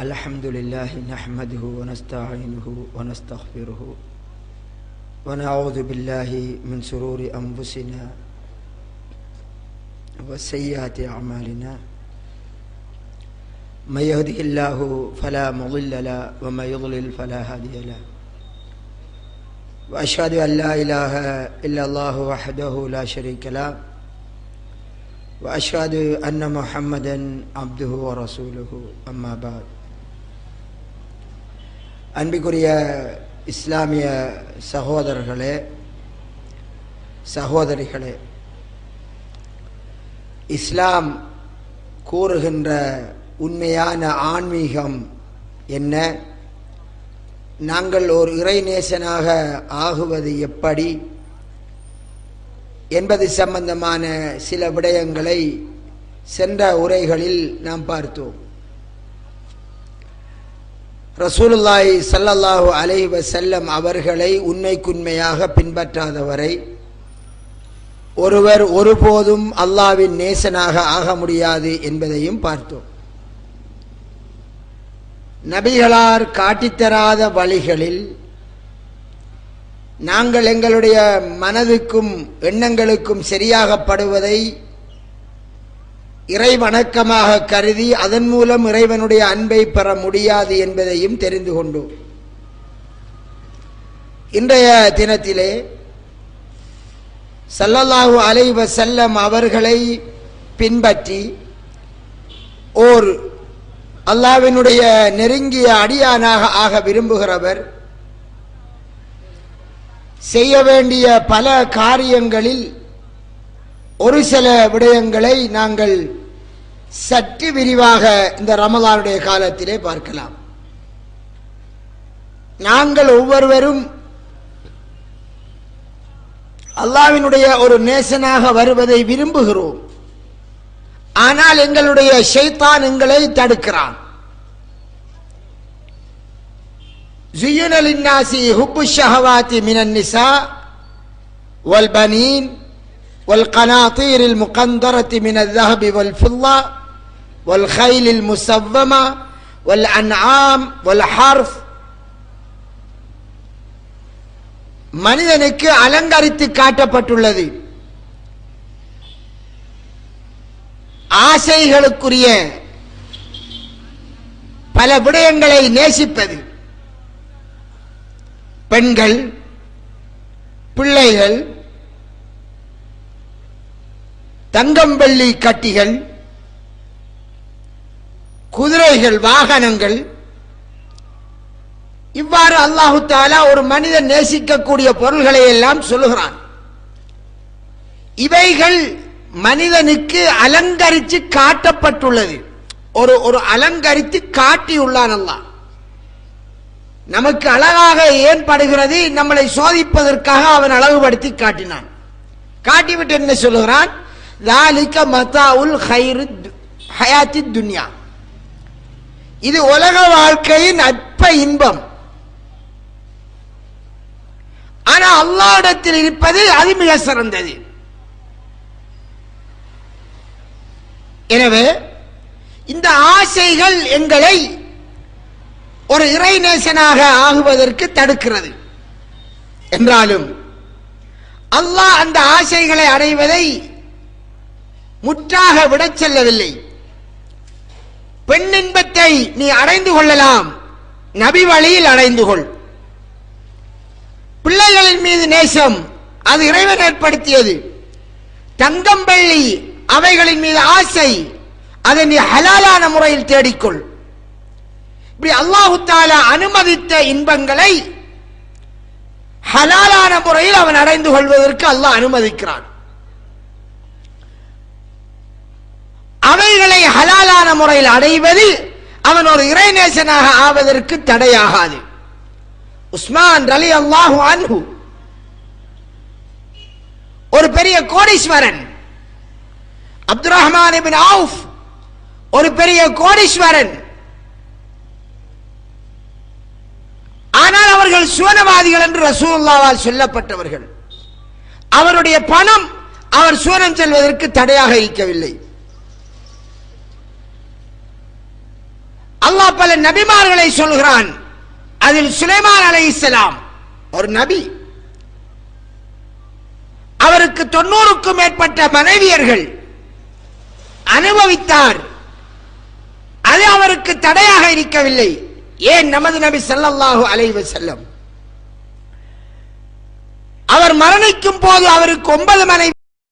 الحمد لله نحمده ونستعينه ونستغفره ونعوذ بالله من شرور أنفسنا وسيئات أعمالنا. من يهده الله فلا مضل له ومن يضلل فلا هادي له. وأشهد أن لا إله إلا الله وحده لا شريك له. وأشهد أن محمدا عبده ورسوله. أما بعد. அன்பிற்குரிய இஸ்லாமிய சகோதரர்களே சகோதரிகளே இஸ்லாம் கூறுகின்ற உண்மையான ஆன்மீகம் என்ன? நாங்கள் ஒரு இறைநேசனாக ஆகுவது எப்படி? என்பது சம்பந்தமான சில விடயங்களை சென்ற உரைகளில் நாம் பார்த்தோம். ரசூலுல்லாய் சல்லல்லாஹு அலைவ செல்லம் அவர்களை உண்மைக்குண்மையாக பின்பற்றாதவரை ஒருவர் ஒருபோதும் அல்லாவின் நேசனாக ஆக முடியாது என்பதையும் பார்த்தோம். நபிகளார் காட்டித்தராத வழிகளில் நாங்கள் எங்களுடைய மனதுக்கும் எண்ணங்களுக்கும் சரியாகப்படுவதை இறை வணக்கமாக கருதி அதன் மூலம் இறைவனுடைய அன்பை பெற முடியாது என்பதையும் தெரிந்து கொண்டோம் இன்றைய தினத்திலே சல்லல்லாஹு அலைவ செல்லம் அவர்களை பின்பற்றி ஓர் அல்லாவினுடைய நெருங்கிய அடியானாக ஆக விரும்புகிறவர் செய்ய வேண்டிய பல காரியங்களில் ஒரு சில விடயங்களை நாங்கள் சற்று விரிவாக இந்த ரமலானுடைய காலத்திலே பார்க்கலாம் நாங்கள் ஒவ்வொருவரும் அல்லாவினுடைய ஒரு நேசனாக வருவதை விரும்புகிறோம் ஆனால் எங்களுடைய ஷைத்தான் எங்களை தடுக்கிறான் زين للناس حب الشهوات من النساء والبنين والقناطير المقنطرة من الذهب والفضة والخيل المسومة والأنعام والحرف மனிதனுக்கு அலங்கரித்து காட்டப்பட்டுள்ளது ஆசைகளுக்குரிய பல விடயங்களை நேசிப்பது பெண்கள் பிள்ளைகள் தங்கம் வெள்ளி கட்டிகள் குதிரைகள் வாகனங்கள். இவ்வாறு அல்லாஹு தாலா ஒரு மனிதன் நேசிக்கக்கூடிய பொருள்களை எல்லாம் சொல்லுகிறான். இவைகள் மனிதனுக்கு அலங்கரித்து காட்டப்பட்டுள்ளது. ஒரு ஒரு அலங்கரித்து காட்டியுள்ளான் அல்லாஹ். நமக்கு அழகாக ஏன் படுகிறது? நம்மளை சோதிப்பதற்காக அவன் அழகுபடுத்தி காட்டினான். காட்டிவிட்டு என்ன சொல்லுகிறான்? தாலிக்க மத்தாவுல் ஹைரு ஹயாத்தி துன்யா. இது உலக வாழ்க்கையின் அற்ப இன்பம். ஆனா அல்லாவிடத்தில் இருப்பது அது மிக சிறந்தது. எனவே இந்த ஆசைகள் எங்களை ஒரு இறைநேசனாக ஆகுவதற்கு தடுக்கிறது. என்றாலும் அல்லாஹ் அந்த ஆசைகளை அடைவதை முற்றாக விடச் செல்லவில்லை. பெண் இன்பத்தை நீ அடைந்து கொள்ளலாம். நபி வழியில் அடைந்து கொள். பிள்ளைகளின் மீது நேசம் அது இறைவன் ஏற்படுத்தியது. தங்கம் வெள்ளி அவைகளின் மீது ஆசை அதை நீ ஹலாலான முறையில் தேடிக்கொள். இப்படி அல்லாஹு தாலா அனுமதித்த இன்பங்களை ஹலாலான முறையில் அவன் அடைந்து கொள்வதற்கு அல்லாஹ் அனுமதிக்கிறான். அவைகளை ஹலாலான முறையில் அடைவது அவன் ஒரு இறைநேசனாக ஆவதற்கு தடையாகாது. உஸ்மான் அலி அல்லாஹு அன்ஹு ஒரு பெரிய கோடீஸ்வரன். அப்துல் ரஹ்மான் ஆஃப் ஒரு பெரிய கோடீஸ்வரன். ஆனால் அவர்கள் சுவனவாதிகள் என்று ரசூல்லாவால் சொல்லப்பட்டவர்கள். அவருடைய பணம் அவர் சுவனம் செல்வதற்கு தடையாக இருக்கவில்லை. அல்லாஹ் பல நபிமார்களை சொல்கிறான். அதில் சுலைமான் அலைஹிஸ்ஸலாம் ஒரு நபி. அவருக்கு தொண்ணூறுக்கும் மேற்பட்ட மனைவியர்கள் அனுபவித்தார். அது அவருக்கு தடையாக இருக்கவில்லை. ஏன்? நமது நபி ஸல்லல்லாஹு அலைவ செல்லும் அவர் மரணிக்கும் போது அவருக்கு ஒன்பது மனைவி